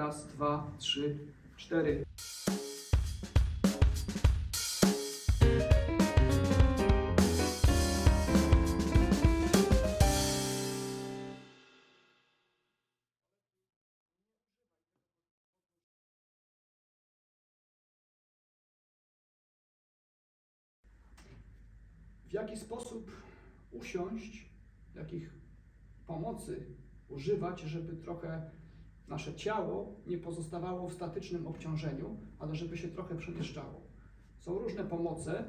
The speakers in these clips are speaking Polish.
Raz, dwa, trzy, cztery. W jaki sposób usiąść, jakich pomocy używać, żeby trochę nasze ciało nie pozostawało w statycznym obciążeniu, ale żeby się trochę przemieszczało. Są różne pomoce.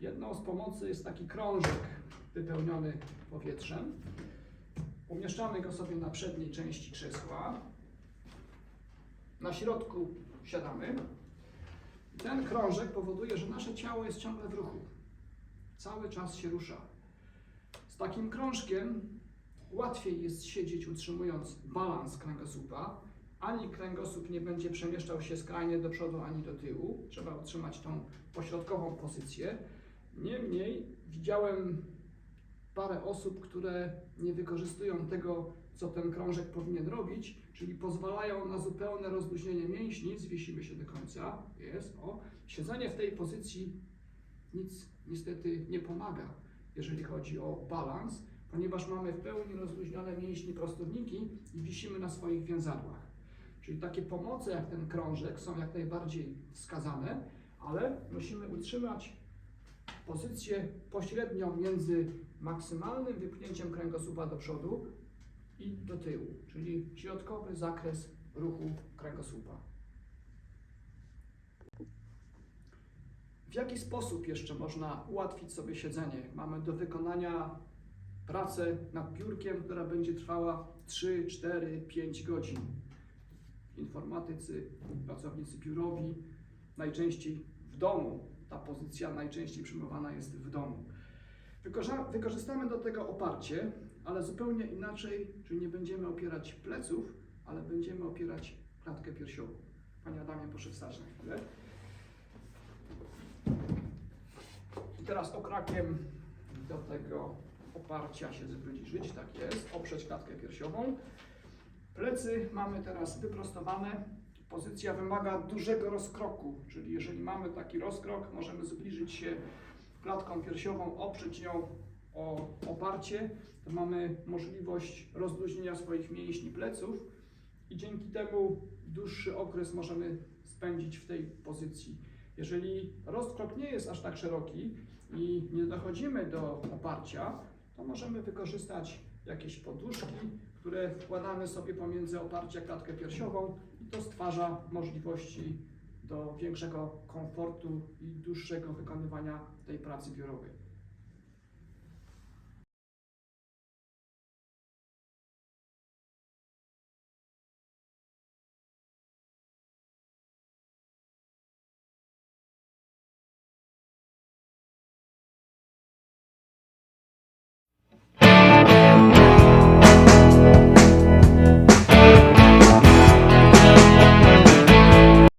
Jedną z pomocy jest taki krążek wypełniony powietrzem. Umieszczamy go sobie na przedniej części krzesła. Na środku siadamy. Ten krążek powoduje, że nasze ciało jest ciągle w ruchu. Cały czas się rusza. Z takim krążkiem łatwiej jest siedzieć utrzymując balans kręgosłupa. Ani kręgosłup nie będzie przemieszczał się skrajnie do przodu, ani do tyłu. Trzeba utrzymać tą pośrodkową pozycję. Niemniej widziałem parę osób, które nie wykorzystują tego, co ten krążek powinien robić, czyli pozwalają na zupełne rozluźnienie mięśni, zwiesimy się do końca, jest, o. Siedzenie w tej pozycji nic niestety nie pomaga, jeżeli chodzi o balans, ponieważ mamy w pełni rozluźnione mięśnie prostowniki i wisimy na swoich więzadłach. Czyli takie pomoce jak ten krążek są jak najbardziej wskazane, ale musimy utrzymać pozycję pośrednią między maksymalnym wypchnięciem kręgosłupa do przodu i do tyłu, czyli środkowy zakres ruchu kręgosłupa. W jaki sposób jeszcze można ułatwić sobie siedzenie? Mamy do wykonania pracę nad biurkiem, która będzie trwała 3, 4, 5 godzin. Informatycy, pracownicy biurowi, najczęściej w domu. Ta pozycja najczęściej przyjmowana jest w domu. Wykorzystamy do tego oparcie, ale zupełnie inaczej, czyli nie będziemy opierać pleców, ale będziemy opierać klatkę piersiową. Panie Adamie, proszę wstać na chwilę. I teraz okrakiem do tego oparcia się zbliżyć, tak jest, oprzeć klatkę piersiową. Plecy mamy teraz wyprostowane. Pozycja wymaga dużego rozkroku, czyli jeżeli mamy taki rozkrok, możemy zbliżyć się klatką piersiową, oprzeć ją o oparcie, to mamy możliwość rozluźnienia swoich mięśni pleców i dzięki temu dłuższy okres możemy spędzić w tej pozycji. Jeżeli rozkrok nie jest aż tak szeroki i nie dochodzimy do oparcia, to możemy wykorzystać jakieś poduszki, które wkładamy sobie pomiędzy oparcie klatkę piersiową i to stwarza możliwości do większego komfortu i dłuższego wykonywania tej pracy biurowej.